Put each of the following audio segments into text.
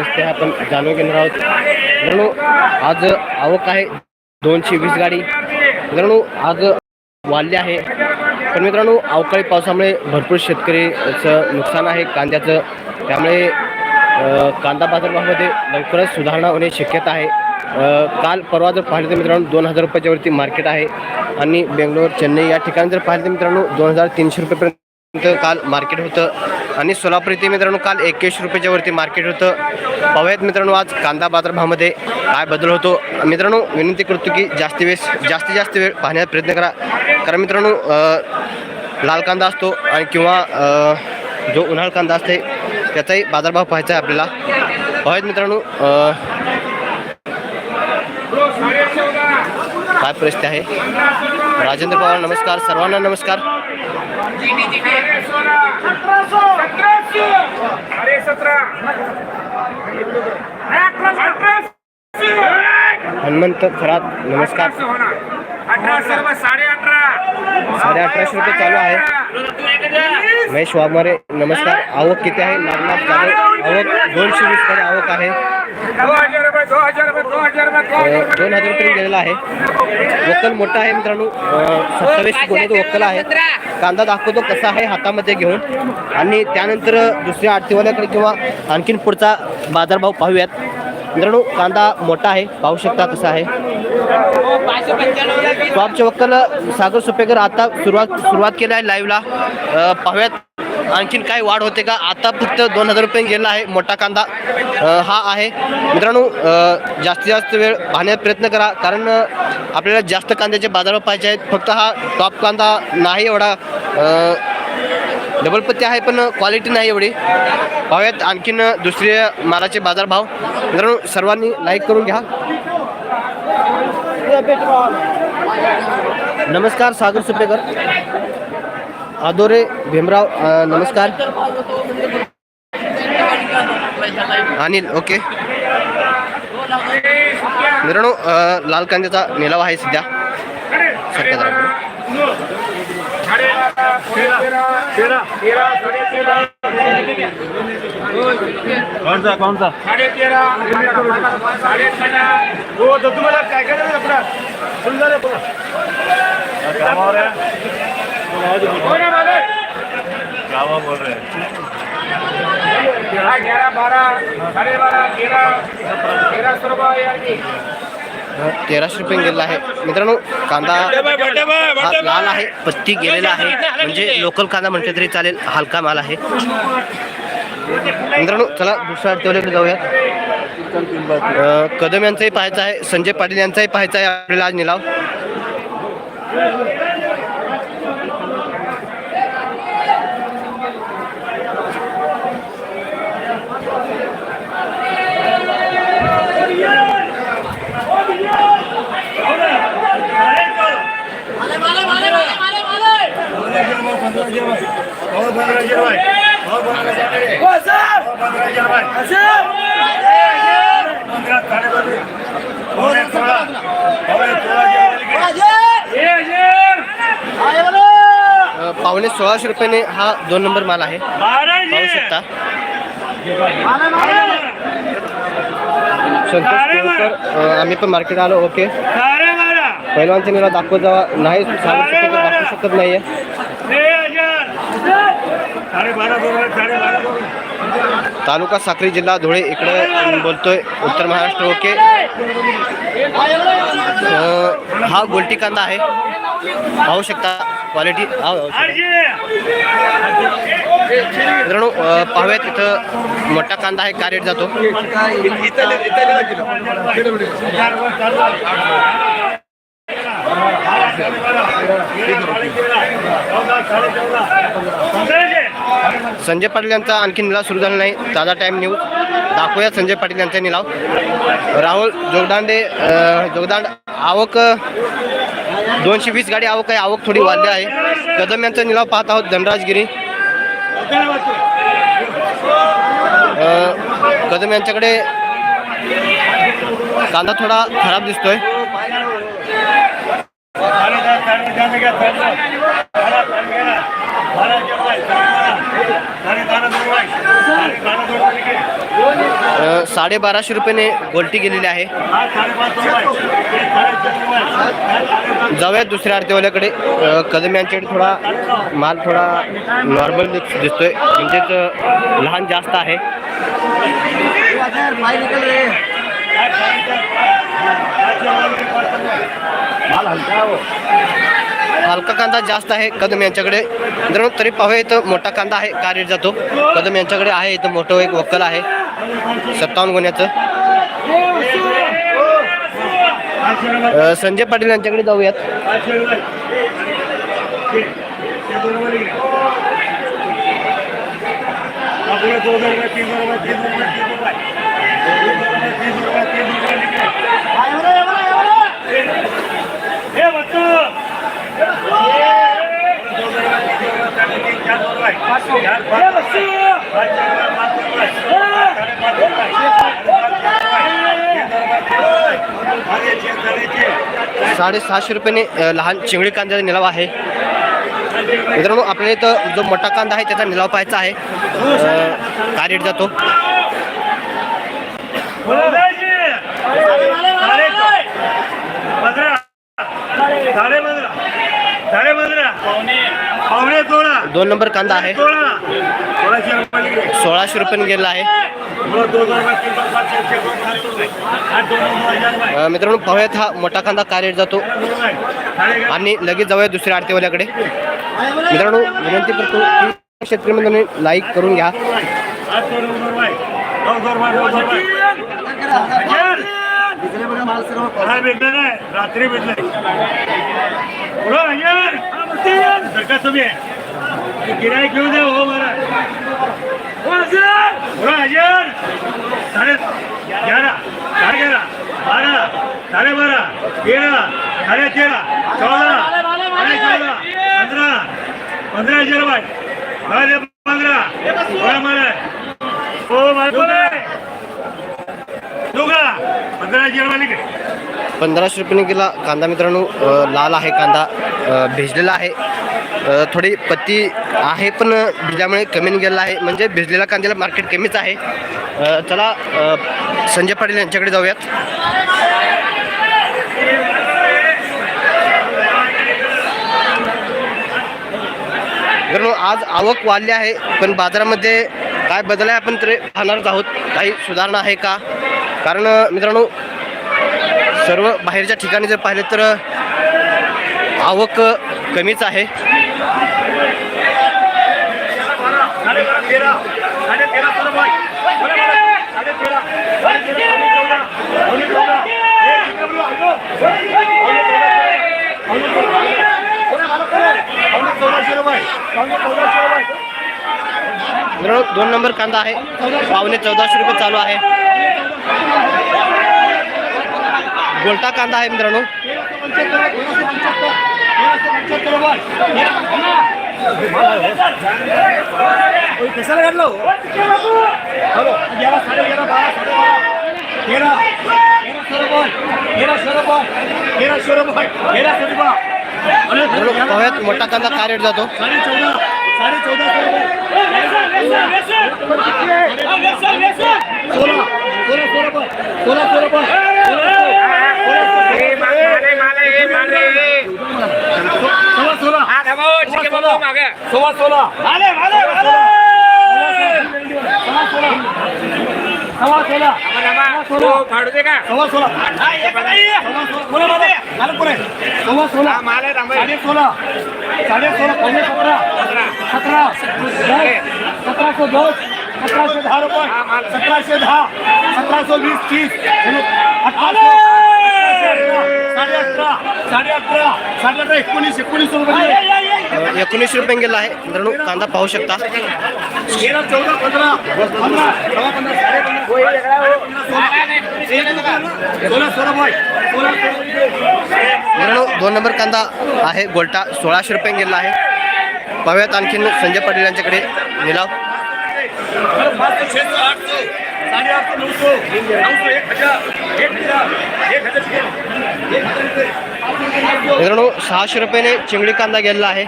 रस्ते आपण जाणून घेणार आहोत. मित्रांनो आज आवक आहे दोनशे वीस गाडी. मित्रांनो आज वाढले आहे. पण मित्रांनो अवकाळी पावसामुळे भरपूर शेतकरीचं नुकसान आहे. कांद्याचं त्यामुळे कांदा बाजारभावामध्ये लवकरच सुधारणा होण्याची शक्यता आहे. काल परवा जर पाहिलं तर मित्रांनो दोन हजार रुपयाच्यावरती मार्केट आहे. आणि बेंगलोर चेन्नई या ठिकाणी जर पाहिलं तर मित्रांनो दोन हजार तीनशे रुपयेपर्यंत काल मार्केट होतं. आणि सोलापूर इथे मित्रांनो काल एक्क्याऐंशी रुपयाच्या वरती मार्केट होतं. पाहूयात मित्रांनो आज कांदा बाजारभावामध्ये काय बदल होतो. मित्रांनो विनंती करतो की जास्ती वेळेस जास्तीत जास्त वेळ पाहण्याचा प्रयत्न करा. कारण मित्रांनो लाल कांदा असतो आणि किंवा जो उन्हाळ कांदा असते त्याचाही बाजारभाव पाहायचा आहे आपल्याला. पाहूयात मित्रांनो काय परिस्थिती आहे? राजेंद्र पवार नमस्कार. सर्वांना नमस्कार. अरे सतरा हनुमंत खरात नमस्कार. अठराशे रुपये साडे अठरा साडे अठराशे रुपये चालू आहे महेश वाघमारे नमस्कार। आवक किती आहे? नागनाथ जाधव. आवक दोनशे वीसकडे आवक आहे. दोन हजार रुपये गेलेला आहे. वक्कल मोठा आहे मित्रांनो. सत्तावीस गुन्ह्याचं वक्कल आहे. कांदा दाखवतो कसा आहे हातामध्ये घेऊन. आणि त्यानंतर दुसऱ्या आरतीवाल्याकडे किंवा आणखीन पुढचा बाजारभाव पाहूयात. मित्रांनो कांदा मोठा आहे. पाहू शकता कसा आहे. टॉपच्या वक्कल सागर सुपेकर आता सुरुवात सुरुवात केली आहे लाईव्हला पाहूयात आणखीन काय वाढ होते का? आता फक्त दोन हजार रुपये गेला आहे. मोठा कांदा हा आहे. मित्रांनो जास्तीत जास्त वेळ पाहण्याचा प्रयत्न करा. कारण आपल्याला जास्त कांद्याचे बाजार पाहिजे आहेत. फक्त हा टॉप कांदा नाही एवढा डबल पत्ती आहे पण क्वालिटी नाही एवढी. पाहूयात आणखीन दुसरे मालाचे बाजारभाव. मित्रांनो सर्वांनी लाईक करून घ्या. नमस्कार सागर सुपेकर आदोरे भीमराव नमस्कार. अनिल ओके. मित्रांनो लाल कांद्याचा निलाव आहे सध्या सरकार साडे बारा, तेरा तेरा तेरा साडे तेरा कौन सा कौन सा साडे तेरा साडे तेरा वो तो तुम्हाला काय आपला सुंदर गावा बोल रहे ग्यारह बारह साडे बारा तेरा. तेरा सौ रुपये यार की. तेराशे रुपये गेलेला आहे. मित्रांनो कांदा हा लाल आहे पत्ती गेलेला आहे. म्हणजे लोकल कांदा म्हटलं तरी चालेल हलका माल आहे. मित्रांनो चला दुसऱ्या आठवड्याकडे जाऊया कदम यांचाही पाहायचा आहे संजय पाटील यांचाही पाहायचा आहे आपल्याला आज निलाव. पावणे सोळाशे रुपयाने हा दोन नंबर माल आहे. पाहू शकता. संतोष आम्ही पण मार्केट आलो ओके पहिलवानच्या निलाव दाखवत जावा. नाही सांगू शकत दाखवू शकत नाहीये. साढ़े बारह बोल साढ़े बारह बोल तालुका साक्री जिल्हा धुळे इकडे बोलतोय उत्तर महाराष्ट्र ओके हा गोलटी कांदा आहे पाहू शकता क्वालिटी मित्रांनो पाहूयात इथं मोठा कांदा आहे का रेट जातो संजय पाटील यांचा आणखी निलाव सुरू झाला नाही. ताजा टाईम न्यूज दाखवूया संजय पाटील यांचा निलाव. राहुल जोगदांडे जोगदांड आवक दोनशे वीस गाडी आवक आहे. आवक थोडी वाढली आहे. कदम यांचा निलाव पाहत आहोत धनराजगिरी. कदम यांच्याकडे कांदा थोडा खराब दिसतोय. साडेबाराशे रुपयाने गोल्टी गेलेली आहे. जाऊयात दुसऱ्या आरतीवाल्याकडे. कदम यांच्याकडे थोडा माल थोडा नॉर्मल दिसतोय. म्हणजेच लहान जास्त आहे. हलका कांदा जास्त आहे कदम यांच्याकडे. मित्रांनो तरी पाहूया इथं मोठा कांदा आहे का रेट जातो. कदम यांच्याकडे आहे इथं मोठं एक वक्कल आहे. सत्तावन्न गुन्ह्याचं. संजय पाटील यांच्याकडे जाऊयात. तीन रुपये ते- ते बरोबर आहे. आपल्याला दोन हजार रुपये तीन हजार रुपये तीन रुपये तीन रुपये तीन रुपये तीन रुपये लिखे. हे बच्चू. दोन हजार रुपये, तीन रुपये, साडेतीन, चार रुपये. चार, पाच रुपये. पाचशे रुपये, पाच रुपये. साडेपाच रुपये. साडेपाच रुपये. तीन रुपये, तीन रुपये. साडेचे, साडेचे. साडेसहाशे रुपयाने लहान चिंगडी कांद्याचा निलाव आहे. मित्रांनो आपल्याला इथं जो मोठा कांदा आहे त्याचा निलाव पाहायचा आहे. काय रेट जातो? साडे पंधरा साडे पंधरा दोन नंबर कांदा आहे. सोळा सोळाशे रुपये गेलेला आहे. मित्रांनो पाहूयात हा मोठा कांदा का रेट जातो. आणि लगेच जाऊया दुसऱ्या आरतीवाल्याकडे. मित्रांनो विनंती करतो की शेतकरी मित्रांनो लाईक करून घ्या. काय रात्री भेटलंय. पुढं हजार सरका तुम्ही गिराईक घेऊन द्या हो मला पुढं हजार साडे ग्यारा साडे ग्यारा बारा साडे बारा तेरा साडे तेरा चौदा साडे चौदा पंधरा पंधरा हजार रुपये साडे पंधरा बरं मला हो मला दोघा पंधरा हजार रुपये लिखे पंधराशे रुपयाने गेला. कांदा मित्रांनो लाल आहे कांदा भिजलेला आहे. थोडी पत्ती आहे पण भिजल्यामुळे कमी गेलेला आहे. म्हणजे भिजलेल्या कांद्याला मार्केट कमीच आहे. चला संजय पाटील यांच्याकडे जाऊयात. मित्रांनो आज आवक वाढली आहे पण बाजारामध्ये काय बदल आहे आपण तरी पाहणारच आहोत. काही सुधारणा आहे का? कारण मित्रांनो सर्व बाहेरच्या ठिकाणी जर पाहिले तर आवक कमीच आहे. दोन नंबर कांदा आहे. पावणे चौदाशे रुपये चालू आहे. गोलटा कांदा आहे मित्रांनो कशाला हॅलो गेला साडे गेला बारा साडे तेरा तेरा तेरा तेरा तेरा पाहूयात मोठा कांदा काय रेट जातो साडे चौदा साडे चौदा सोळा सोळा सोळा सोळा सोळा पाय सोळा सोळा सोळा सोळा. सव्वा सोळा सव्वा सोळा सव्वा सोळा मला पुढे सव्वा सोळा साडे सोळा. साडे सोळा पावणे सतरा. सतरा. सतराशे दोन सतराशे दहा रुपये. सतराशे दहा. सतराशे वीस तीस. साडे अठरा. साडे अठरा. साडे अठरा. एकोणीस एकोणीस रुपये. एकोणीसशे रुपये गेला आहे. मित्रांनो कांदा पाहू शकता. मित्रांनो दोन नंबर कांदा आहे. गोलटा सोळाशे रुपये गेला आहे. पाहूयात आणखीन संजय पाटील यांच्याकडे. निलाव. साडे आठशे नऊशे. नऊशे एक हजार. एक हजार. एक हजार एक हजार मित्रांनो सहाशे रुपयाने चिंगडी कांदा गेलेला आहे.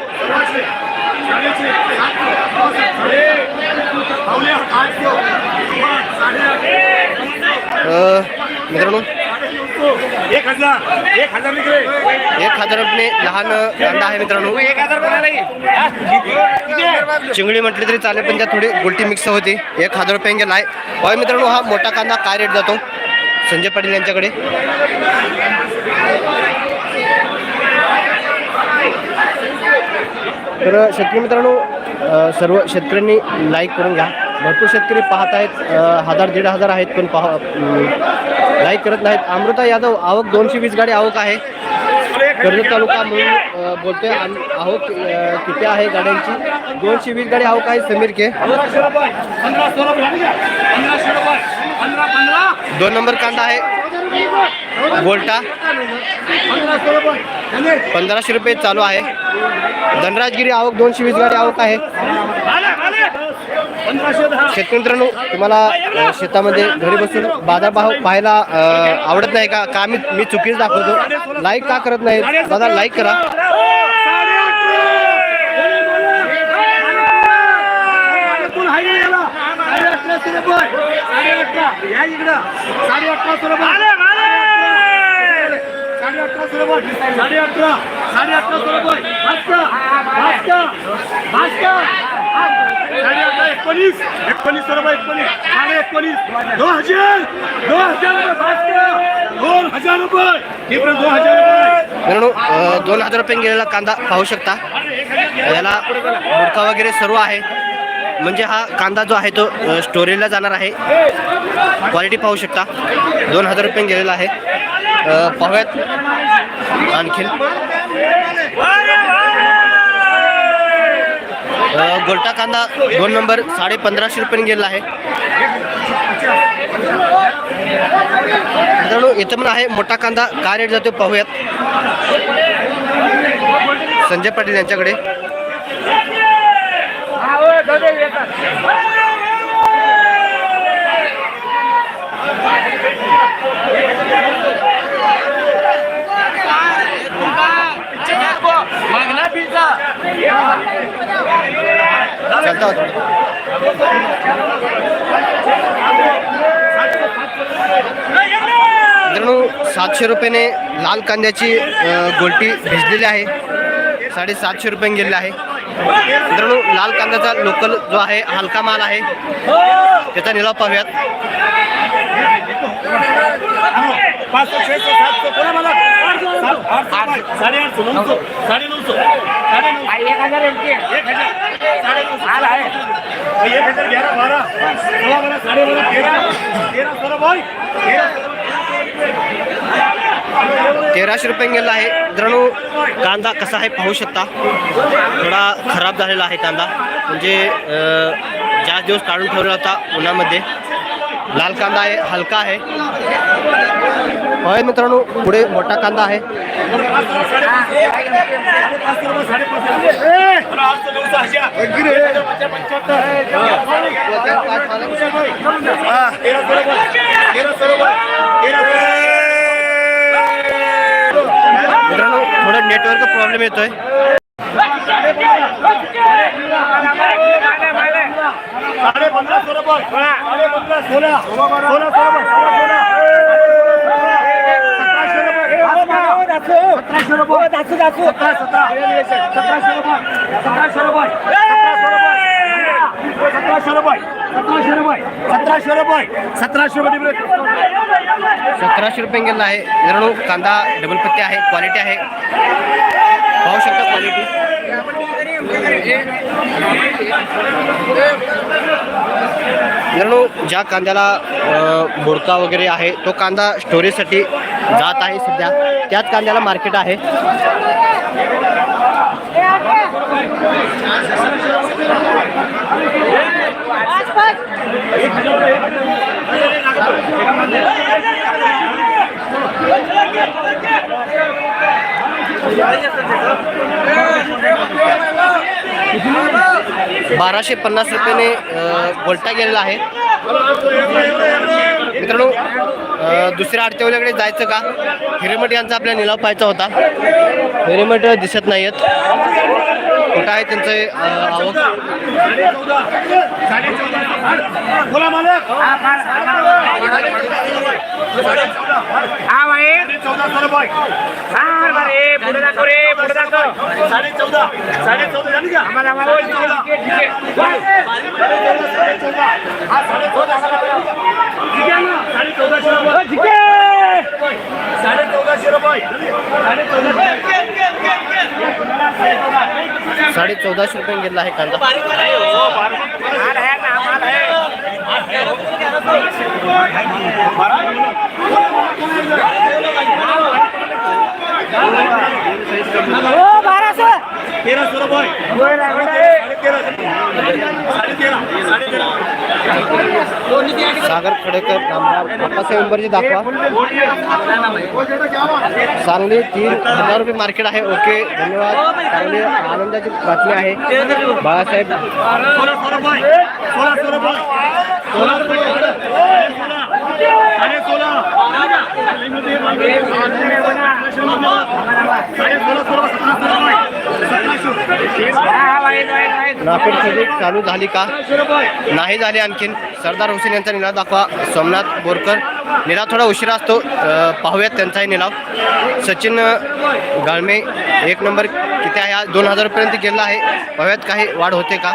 मित्रांनो एक हजार एक हजार एक हजार रुपये लहान कांदा आहे मित्रांनो. एक हजार? चिंगडी म्हटली तरी चालेल पण त्यात थोडी गुलटी मिक्स होती. एक हजार रुपये गेला आहे. होय मित्रांनो हा मोठा कांदा काय रेट जातो? संजय पाटील यांच्याकडे. तर शेतकरी मित्रांनो सर्व शेतकऱ्यांनी लाईक करून घ्या. भरपूर शेतकरी पाहत आहेत हजार दीड हजार आहेत पण पाहा लाईक करत नाहीत. अमृता यादव आवक दोनशे वीस गाडी आवक आहे. कर्जत तालुका म्हणून बोलतोय आम- आहोत किती आहे गाड्यांची? दोनशे वीस गाडी आवक आहे समीर के. दोन नंबर कांदा आहे. गोल्टा रुपये पंधराशे रुपये चालू आहे. धनराजगिरी आवक दोनशे वीस गाडी आवक आहे आले, आले. पंधराशे दहा शेतकरी मित्रांनो तुम्हाला शेतामध्ये घरी बसून बाजारभाव पाहायला आवडत नाही का? का मी मी चुकीच दाखवतो. लाईक का करत नाही दादा लाईक करा. साडेआठशे हाय ना याला? भास्कर. भास्कर. एकोणीस. एकोणीस एकोणीस. साडे एकोणीस. दोन हजार. दोन हजार रुपये भास्कर. दोन हजार रुपये. इकडे दोन हजार रुपये. मित्रांनो अ, दोन हजार रुपये गेलेला कांदा पाहू शकता. याला बुडका वगैरे सर्व आहे. म्हणजे हा कांदा जो आहे तो स्टोरेजला जाणार आहे. क्वालिटी पाहू शकता. दोन हजार रुपये गेलेला आहे. पाहूयात. आणखीन. गोलटा कांदा दोन नंबर साडे पंधराशे रुपयाने गेलेला आहे. मित्रांनो इथं पण आहे मोठा कांदा. काय रेट जातो पाहूयात. संजय पाटील यांच्याकडे. चालता मित्रांनो सातशे रुपयाने लाल कांद्याची गोलटी भिजलेली आहे. साडेसातशे रुपयाने गेलेली आहे. मित्रांनो लाल कांद्याचा लोकल जो आहे हलका माल आहे त्याचा निलाव पाहूयात तेराशे रुपये गेलेला आहे. मित्रांनो कांदा कसा आहे पाहू शकता? थोडा खराब झालेला आहे कांदा. म्हणजे जास्त दिवस काढून ठेवला होता उन्हामध्ये. लाल कांदा आहे हलका आहे. होय मित्रांनो पुढे मोठा कांदा आहे मित्रांनो थोडं नेटवर्क प्रॉब्लेम येतोय साडे पंधरा सोळा बॉल साडे पंधरा सतराशे रुपये सतराशे रुपये सतराशे रुपये सतराशे रुपये गेलेला आहे. मित्रांनो कांदा डबल पत्ते आहे. क्वालिटी आहे. पाहू शकता क्वालिटी मित्रांनो ज्या कांद्याला अ, बोडका वगैरे आहे तो कांदा स्टोरेजसाठी जात आहे सध्या. त्याच कांद्याला मार्केट आहे. बाराशे पन्नास रुपयाने अ, गेलेला आहे. मित्रांनो दुसऱ्या आडतेवल्याकडे जायचं का? हिरेमठ यांचा आपल्या निलाव पाहायचा होता. हिरेमठ दिसत नाहीत कुठं आहे त्यांचं आवक? बोला मालक. हा बाई चौदा सौ रुपये हा बरे पुढे दाखव रे पुढे दाखव साडे चौदा साडे चौदा. झाली का आम्हाला. साडे हा चौदाशे रुपये. साडे चौदाशे रुपये. साडे चौदाशे साडे चौदाशे रुपये गेला आहे कांदा. माल तेरा सौ रुपये साडे तेरा साडे तेरा. साडे तेरा सागर खडेकर नामदार उंबरजी दाखवा. सांगली तीन हजार रुपये मार्केट आहे. ओके धन्यवाद. चांगली आनंदाची बातमी आहे. बाळासाहेब सोळा सौ रुपये सोळा सौ रुपये. सोळा. साडे सोळा. साडे सोळा सोळा चालू झाली का? नाही झाली आणखीन. सरदार हुसेन यांचा निलाव दाखवा. सोमनाथ बोरकर निलाव थोडा उशिरा असतो. पाहूयात त्यांचाही निलाव. सचिन गाळमे एक नंबर किती आहे? आज दोन हजारपर्यंत गेला आहे. पाहूयात काही वाढ होते का?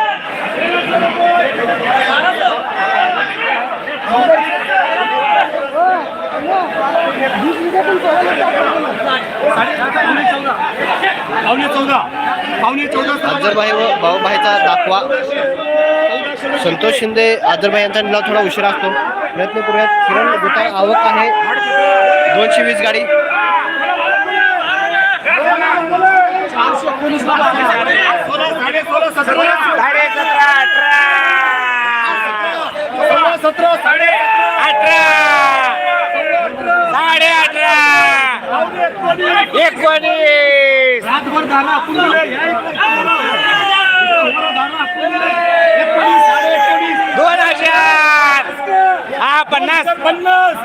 पावणे चौदा. पावणे चौदा आजरबाई व भाऊभाईचा दाखवा. संतोष शिंदे आजरबाई यांचा निलाव थोडा उशिरा असतो. प्रयत्न करूयात. किरण गोटा आवक आहे. दोनशे वीस गाडी. सतरा साडे अठरा. साडे अठरा एकोणीस दाना हजार. हा पन्नास. पन्नास.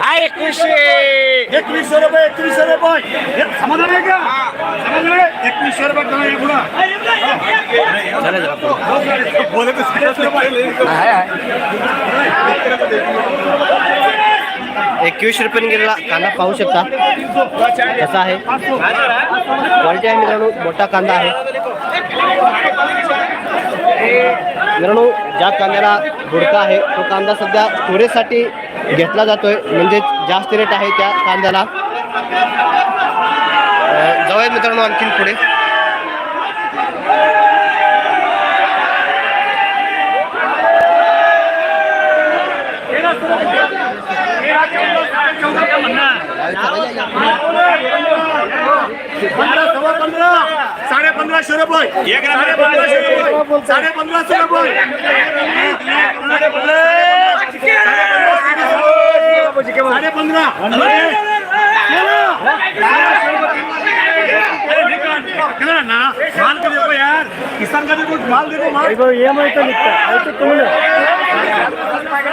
हा एकवीसशे. एकवीसशे रुपये एकवीसशे रुपये. समाधान आहे का? एकवीसशे रुपये जरा एकवीस रुपयाने गेलेला कांदा पाहू शकता. कसा आहे? क्वालिटी आहे मित्रांनो. मोठा कांदा आहे. मित्रांनो ज्या कांद्याला बुडका आहे तो कांदा सध्या स्टोरेजसाठी घेतला जातोय. म्हणजे जास्त रेट आहे त्या कांद्याला. अं, जाऊयात मित्रांनो आणखीन पुढे. पंधरा सव्वा पंधरा साडे पंधराशे रुपये साडे पंधराशे रुपये साडे पंधराशे रुपये साडे पंधरा ना माल का देखो यार किसान का देखो माल देखो माल